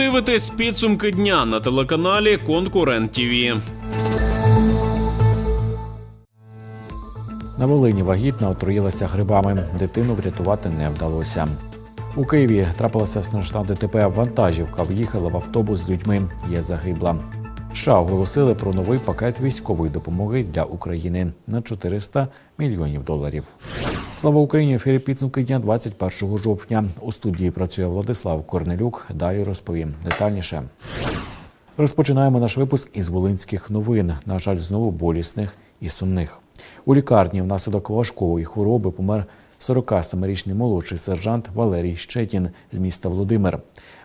дивитесь підсумки дня на телеканалі Конкурент ТІВІ. На Волині вагітна отруїлася грибами. Дитину врятувати не вдалося. У Києві трапилася страшна ДТП. Вантажівка в'їхала в автобус з людьми. Є загибла. США оголосили про новий пакет військової допомоги для України на 400 мільйонів доларів. Слава Україні! Ефірі підсумки дня 21 жовтня. У студії працює Владислав Корнелюк. Далі розповім детальніше. Розпочинаємо наш випуск із волинських новин. На жаль, знову болісних і сумних. У лікарні внаслідок важкої хвороби помер 47-річний молодший сержант Валерій Щетін з міста Володимир.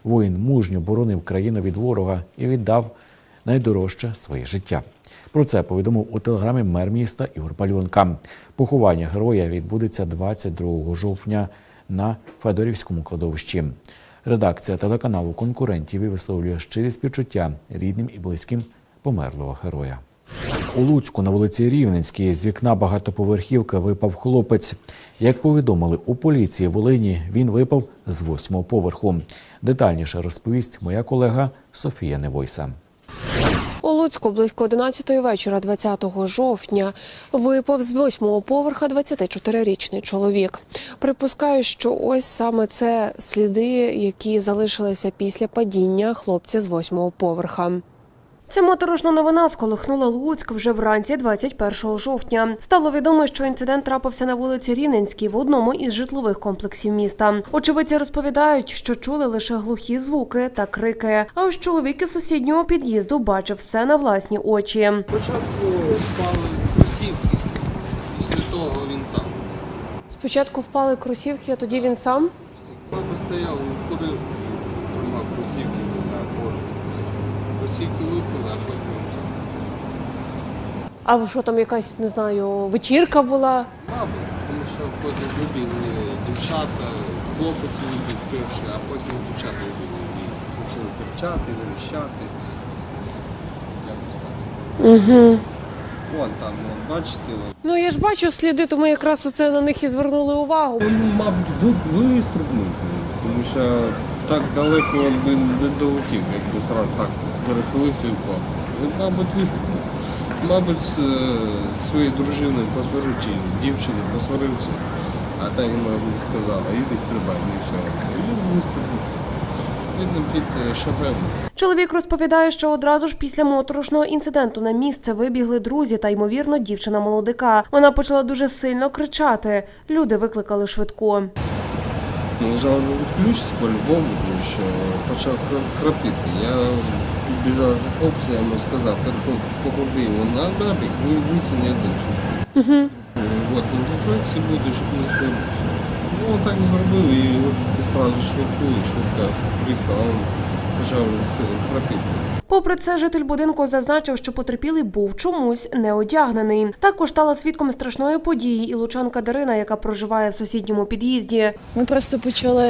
Воїн мужньо боронив країну від ворога і віддав найдорожче своє життя. Про це повідомив у телеграмі мер міста Ігор Пальонка. Поховання героя відбудеться 22 жовтня на Федорівському кладовищі. Редакція телеканалу конкурентів і висловлює щирі співчуття рідним і близьким померлого героя. У Луцьку на вулиці Рівненській з вікна багатоповерхівки випав хлопець. Як повідомили у поліції Волині, він випав з восьмого поверху. Детальніше розповість моя колега Софія Невойса. У Луцьку близько 11 вечора 20 жовтня випав з восьмого поверха 24-річний чоловік. Припускаю, що ось саме це сліди, які залишилися після падіння хлопця з восьмого поверха. Ця моторошна новина сколихнула Луцьк вже вранці 21 жовтня. Стало відомо, що інцидент трапився на вулиці Рівненській в одному із житлових комплексів міста. Очевидці розповідають, що чули лише глухі звуки та крики. А ось чоловік із сусіднього під'їзду бачив все на власні очі. Спочатку впали кросівки, після того він сам. Спочатку впали кросівки, а тоді він сам. Папа стояв, курив, тримав кросівки. Кросівки випали, а потім. А що там якась не знаю, вечірка була? Мабуть, тому що потім вибігли дівчата, хлопець вибіг перший, а потім дівчата і почали кричати, верещати. Якось так. Угу. Вон там, вон, бачите, вон. Ну я ж бачу сліди, тому якраз оце на них і звернули увагу. Він, мабуть, ви- вистрибнув, тому що так далеко він би не долетів, якби сразу так перехилився і впав. Він, мабуть, вистрибнув. Мабуть, з, е, своєю дружиною посварив, чи з дівчиною посварився, а та йому мабуть, сказала, іди стрибай, і все. І він. Видно, під е, шофером. Чоловік розповідає, що одразу ж після моторошного інциденту на місце вибігли друзі та ймовірно дівчина молодика. Вона почала дуже сильно кричати. Люди викликали швидку. Ну, лежав вже відключити по-любому, тому що почав храпіти. Я підбіжав до хлопця, я йому сказав, так поклади його на набік, ви вихід не Угу. От, ну тут буде, щоб не ходити. Ну, так зробив і одразу швидку, і швидка приїхала, він почав храпіти. Попри це, житель будинку зазначив, що потерпілий був чомусь не одягнений. Також стала свідком страшної події і лучанка Дарина, яка проживає в сусідньому під'їзді. Ми просто почули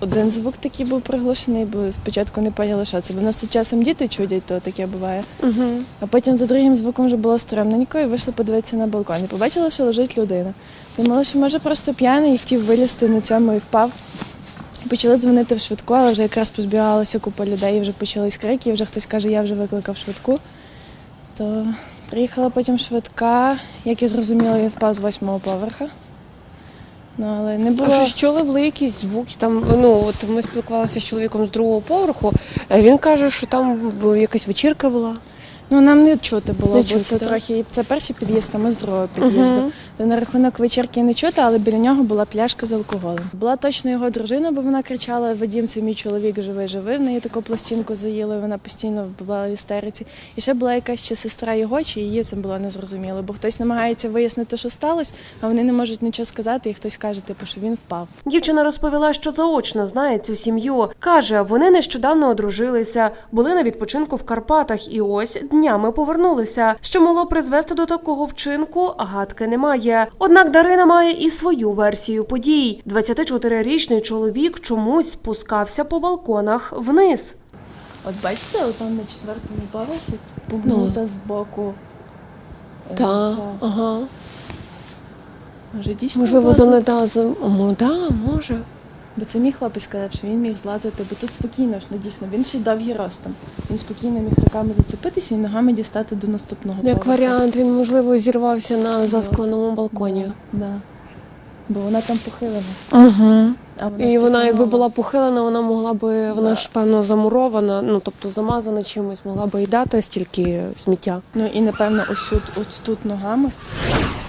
один звук такий був приглушений, бо спочатку не поняли, що це. Бо нас тут часом діти чудять, то таке буває. Угу. А потім за другим звуком вже було стремненько і вийшли подивитися на балкон. І побачили, що лежить людина. Думали, що може просто п'яний і хотів вилізти на цьому і впав. Почали дзвонити в швидку, але вже якраз позбігалася купа людей, і вже почались крики, і вже хтось каже, я вже викликав швидку. То приїхала потім швидка, як я зрозуміла, він впав з восьмого поверха. Ну, але не було. А що чули були якісь звуки? Там ну от ми спілкувалися з чоловіком з другого поверху. е, Він каже, що там якась вечірка була. Ну нам не чути було, Не бо чути, це так? трохи це перший під'їзд, а ми з другого під'їзду. Мгм. То на рахунок вечірки не чути, але біля нього була пляшка з алкоголем. Була точно його дружина, бо вона кричала: Вадім, це мій чоловік живий, живий. В неї таку пластинку заїли, вона постійно була в істериці. І ще була якась чи сестра його, чи її це було незрозуміло, бо хтось намагається вияснити, що сталося, а вони не можуть нічого сказати, і хтось каже, типу, що він впав. Дівчина розповіла, що заочно знає цю сім'ю. Каже, вони нещодавно одружилися, були на відпочинку в Карпатах, і ось днями повернулися. Що могло призвести до такого вчинку, гадки немає. Однак Дарина має і свою версію подій. 24-річний чоловік чомусь спускався по балконах вниз. От бачите, там на четвертому поверсі Ну. пугнута з боку. е, Так, ага. Може, дійсно Можливо, занедазом. О, да, може. Бо це мій хлопець сказав, що він міг злазити, бо тут спокійно ж, ну дійсно, він ще й довгий ростом. Він спокійно міг руками зацепитися і ногами дістати до наступного Як поверху. варіант, він можливо зірвався на заскленому балконі. Да. Бо вона там похилена. Угу. А вона І вона, якби була похилена, вона могла би, вона Да. ж певно замурована, ну тобто замазана чимось, могла би й дати стільки сміття. Ну і напевно ось тут, ось тут ногами.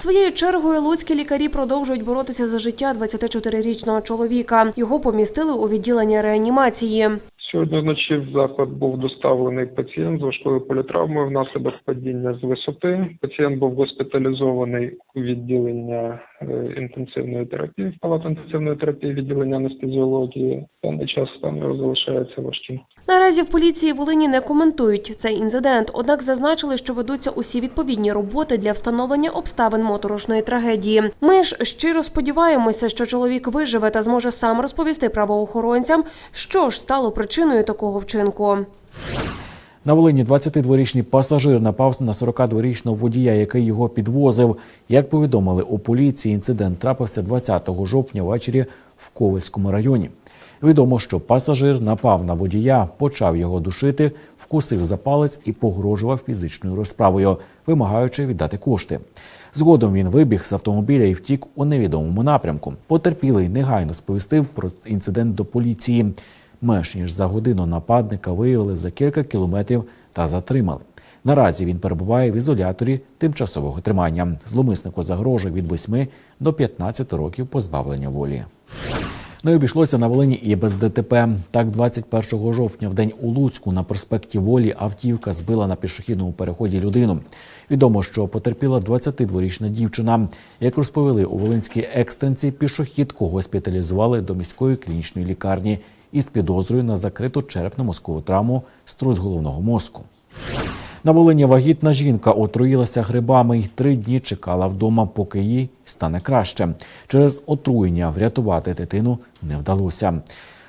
Своєю чергою луцькі лікарі продовжують боротися за життя 24-річного чоловіка. Його помістили у відділення реанімації. Сьогодні вночі в заклад був доставлений пацієнт з важкою політравмою внаслідок падіння з висоти. Пацієнт був госпіталізований у відділення е, інтенсивної терапії, в палату інтенсивної терапії, відділення анестезіології. В час стан його залишається важким. Наразі в поліції Волині не коментують цей інцидент, однак зазначили, що ведуться усі відповідні роботи для встановлення обставин моторошної трагедії. Ми ж щиро сподіваємося, що чоловік виживе та зможе сам розповісти правоохоронцям, що ж стало причиною такого вчинку. На Волині 22-річний пасажир напав на 42-річного водія, який його підвозив. Як повідомили у поліції, інцидент трапився 20 жовтня ввечері в Ковальському районі. Відомо, що пасажир напав на водія, почав його душити, вкусив за палець і погрожував фізичною розправою, вимагаючи віддати кошти. Згодом він вибіг з автомобіля і втік у невідомому напрямку. Потерпілий негайно сповістив про інцидент до поліції. Менш ніж за годину нападника виявили за кілька кілометрів та затримали. Наразі він перебуває в ізоляторі тимчасового тримання. Зломиснику загрожує від 8 до 15 років позбавлення волі. Не обійшлося на Волині і без ДТП. Так, 21 жовтня, в день у Луцьку, на проспекті Волі автівка збила на пішохідному переході людину. Відомо, що потерпіла 22-річна дівчина. Як розповіли у Волинській екстренці, пішохідку госпіталізували до міської клінічної лікарні із підозрою на закриту черепно-мозкову травму струс головного мозку. На Волині вагітна жінка отруїлася грибами і три дні чекала вдома, поки їй стане краще. Через отруєння врятувати дитину не вдалося.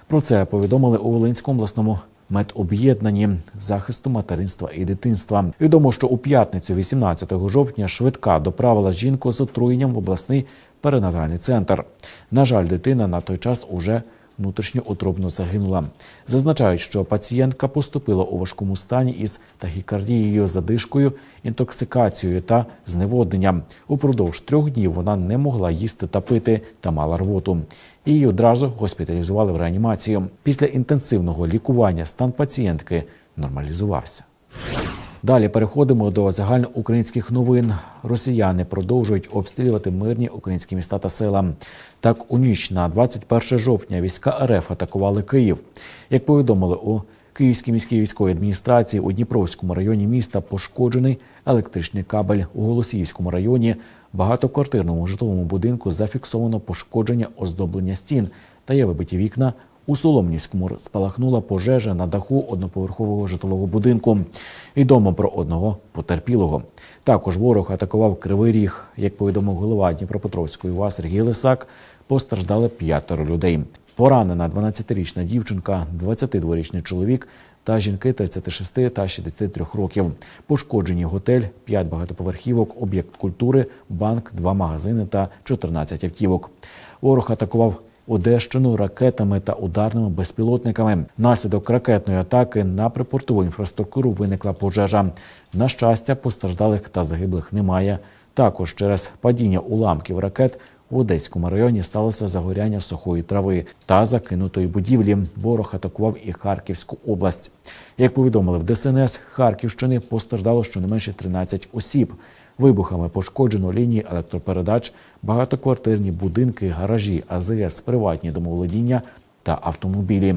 Про це повідомили у Волинському обласному медоб'єднанні захисту материнства і дитинства. Відомо, що у п'ятницю, 18 жовтня, швидка доправила жінку з отруєнням в обласний перинатальний центр. На жаль, дитина на той час уже внутрішньоутробно загинула. Зазначають, що пацієнтка поступила у важкому стані із тахікардією, задишкою, інтоксикацією та зневодненням. Упродовж трьох днів вона не могла їсти та пити та мала рвоту. Її одразу госпіталізували в реанімацію. Після інтенсивного лікування стан пацієнтки нормалізувався. Далі переходимо до загальноукраїнських новин. Росіяни продовжують обстрілювати мирні українські міста та села. Так, у ніч на 21 жовтня війська РФ атакували Київ. Як повідомили у Київській міській військовій адміністрації у Дніпровському районі міста пошкоджений електричний кабель у Голосіївському районі. Багатоквартирному житловому будинку зафіксовано пошкодження оздоблення стін та є вибиті вікна. У Соломнівському спалахнула пожежа на даху одноповерхового житлового будинку. Відомо про одного потерпілого. Також ворог атакував Кривий Ріг. Як повідомив голова Дніпропетровської ВА Сергій Лисак, постраждали п'ятеро людей. Поранена 12-річна дівчинка, 22-річний чоловік та жінки 36 та 63 років. Пошкоджені готель, 5 багатоповерхівок, об'єкт культури, банк, 2 магазини та 14 автівок. Ворог атакував Одещину ракетами та ударними безпілотниками. Наслідок ракетної атаки на припортову інфраструктуру виникла пожежа. На щастя, постраждалих та загиблих немає. Також через падіння уламків ракет у Одеському районі сталося загоряння сухої трави та закинутої будівлі. Ворог атакував і Харківську область. Як повідомили в ДСНС Харківщини, постраждало щонайменше 13 осіб. Вибухами пошкоджено лінії електропередач, багатоквартирні будинки, гаражі, АЗС, приватні домоволодіння та автомобілі.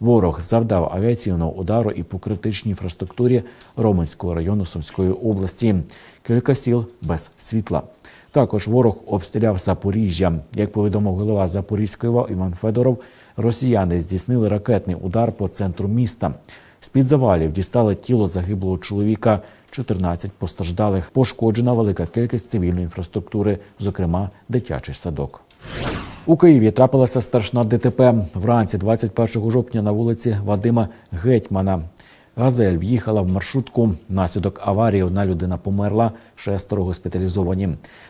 Ворог завдав авіаційного удару і по критичній інфраструктурі Роменського району Сумської області. Кілька сіл без світла. Також ворог обстріляв Запоріжжя. Як повідомив голова Запорізької ОВА Іван Федоров, росіяни здійснили ракетний удар по центру міста. З-під завалів дістали тіло загиблого чоловіка, 14 постраждалих. Пошкоджена велика кількість цивільної інфраструктури, зокрема дитячий садок. У Києві трапилася страшна ДТП. Вранці 21 жовтня на вулиці Вадима Гетьмана. Газель в'їхала в маршрутку. Внаслідок аварії одна людина померла, шестеро госпіталізовані.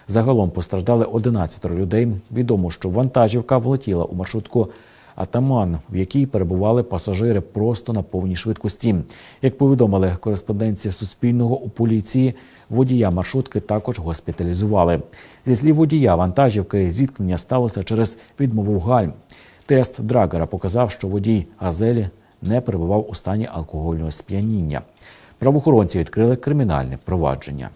Загалом постраждали 11 людей. Відомо, що вантажівка влетіла у маршрутку Атаман, в якій перебували пасажири просто на повній швидкості. Як повідомили кореспонденції Суспільного у поліції, водія маршрутки також госпіталізували. Зі слів водія вантажівки, зіткнення сталося через відмову гальм. Тест Драгера показав, що водій газелі не перебував у стані алкогольного сп'яніння. Правоохоронці відкрили кримінальне провадження.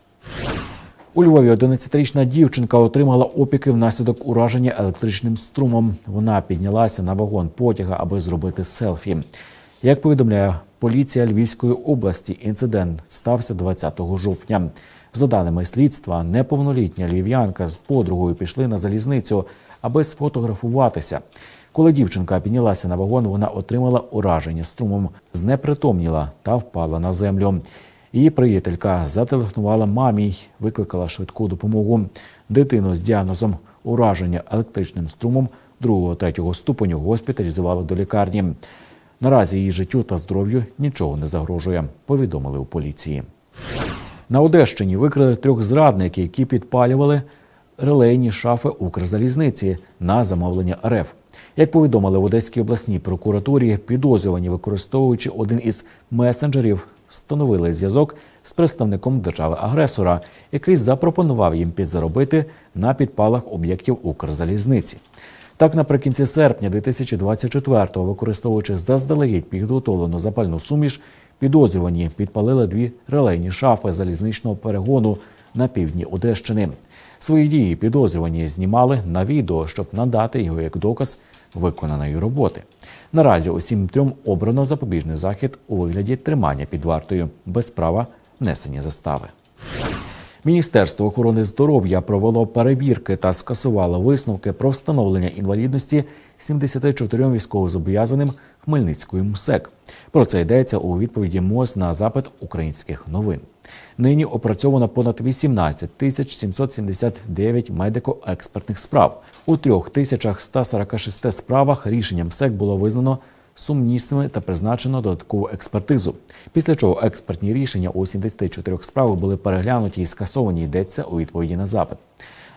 У Львові 11-річна дівчинка отримала опіки внаслідок ураження електричним струмом. Вона піднялася на вагон потяга, аби зробити селфі. Як повідомляє поліція Львівської області, інцидент стався 20 жовтня. За даними слідства, неповнолітня львів'янка з подругою пішли на залізницю, аби сфотографуватися. Коли дівчинка піднялася на вагон, вона отримала ураження струмом, знепритомніла та впала на землю. Її приятелька зателефонувала мамі, й викликала швидку допомогу. Дитину з діагнозом ураження електричним струмом 2-3 ступеню госпіталізували до лікарні. Наразі її життю та здоров'ю нічого не загрожує, повідомили у поліції. На Одещині викрили трьох зрадників, які підпалювали релейні шафи Укрзалізниці на замовлення РФ. Як повідомили в Одеській обласній прокуратурі, підозрювані, використовуючи один із месенджерів, встановили зв'язок з представником держави-агресора, який запропонував їм підзаробити на підпалах об'єктів Укрзалізниці. Так, наприкінці серпня 2024-го, використовуючи заздалегідь підготовлену запальну суміш, підозрювані підпалили дві релейні шафи залізничного перегону на півдні Одещини. Свої дії підозрювані знімали на відео, щоб надати його як доказ виконаної роботи. Наразі усім трьом обрано запобіжний захід у вигляді тримання під вартою без права несення застави. Міністерство охорони здоров'я провело перевірки та скасувало висновки про встановлення інвалідності 74 військовозобов'язаним Хмельницької МСЕК. Про це йдеться у відповіді МОЗ на запит українських новин. Нині опрацьовано понад 18 тисяч 779 медико-експертних справ. У 3146 справах рішенням МСЕК було визнано сумнісними та призначено додаткову експертизу. Після чого експертні рішення у 74 справах були переглянуті і скасовані. Йдеться у відповіді на запит.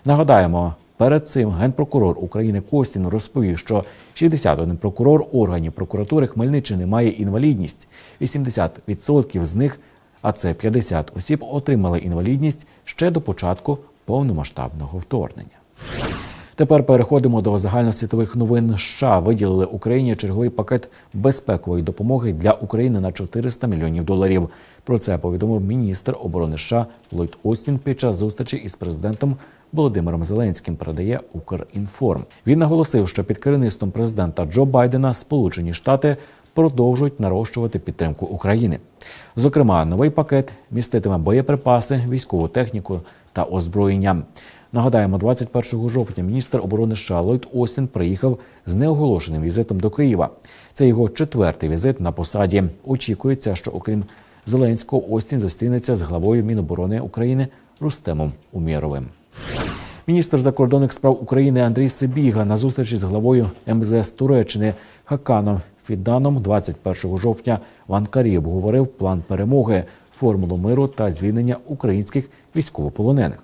Нагадаємо, перед цим генпрокурор України Костін розповів, що 61 прокурор органів прокуратури Хмельниччини має інвалідність. 80% з них, а це 50 осіб, отримали інвалідність ще до початку повномасштабного вторгнення. Тепер переходимо до загальносвітових новин. США виділили Україні черговий пакет безпекової допомоги для України на 400 мільйонів доларів. Про це повідомив міністр оборони США Ллойд Остін під час зустрічі із президентом Володимиром Зеленським. Передає Укрінформ. Він наголосив, що під керівництвом президента Джо Байдена Сполучені Штати продовжують нарощувати підтримку України. Зокрема, новий пакет міститиме боєприпаси, військову техніку та озброєння. Нагадаємо, 21 жовтня міністр оборони США Ллойд Остін приїхав з неоголошеним візитом до Києва. Це його четвертий візит на посаді. Очікується, що окрім Зеленського, Остін зустрінеться з главою Міноборони України Рустемом Умєровим. Міністр закордонних справ України Андрій Сибіга на зустрічі з главою МЗС Туреччини Хаканом Фіданом 21 жовтня в Анкарі обговорив план перемоги, формулу миру та звільнення українських військовополонених.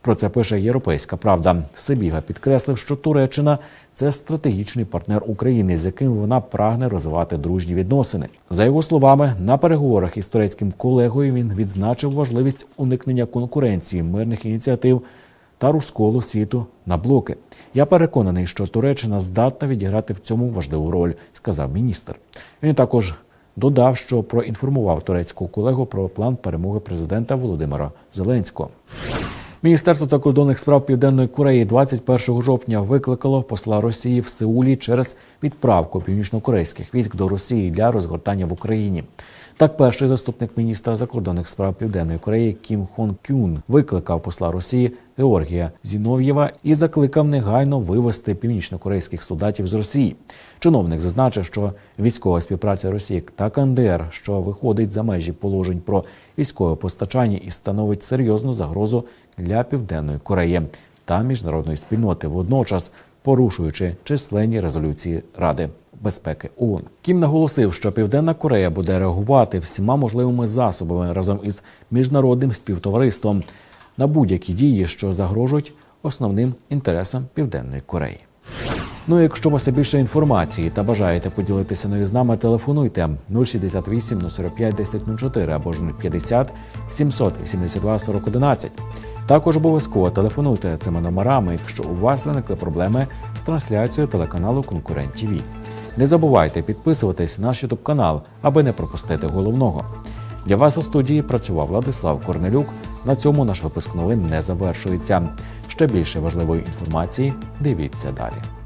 Про це пише Європейська Правда. Сибіга підкреслив, що Туреччина це стратегічний партнер України, з яким вона прагне розвивати дружні відносини. За його словами, на переговорах із турецьким колегою він відзначив важливість уникнення конкуренції мирних ініціатив та розколу світу на блоки. Я переконаний, що Туреччина здатна відіграти в цьому важливу роль, сказав міністр. Він також додав, що проінформував турецького колегу про план перемоги президента Володимира Зеленського. Міністерство закордонних справ Південної Кореї 21 жовтня викликало посла Росії в Сеулі через відправку північнокорейських військ до Росії для розгортання в Україні. Так, перший заступник міністра закордонних справ Південної Кореї Кім Хон Кюн викликав посла Росії Георгія Зінов'єва і закликав негайно вивести північнокорейських солдатів з Росії. Чиновник зазначив, що військова співпраця Росії та КНДР, що виходить за межі положень про військове постачання і становить серйозну загрозу для південної Кореї та міжнародної спільноти, водночас порушуючи численні резолюції Ради безпеки ООН. Кім наголосив, що Південна Корея буде реагувати всіма можливими засобами разом із міжнародним співтовариством на будь-які дії, що загрожують основним інтересам Південної Кореї. Ну, якщо у вас більше інформації та бажаєте поділитися нею з нами, телефонуйте 068 045 1004 або ж 050 772 4011. Також обов'язково телефонуйте цими номерами, якщо у вас виникли проблеми з трансляцією телеканалу Конкурент ТВ. Не забувайте підписуватись на наш YouTube канал, аби не пропустити головного. Для вас у студії працював Владислав Корнелюк. На цьому наш випуск новин не завершується. Ще більше важливої інформації дивіться далі.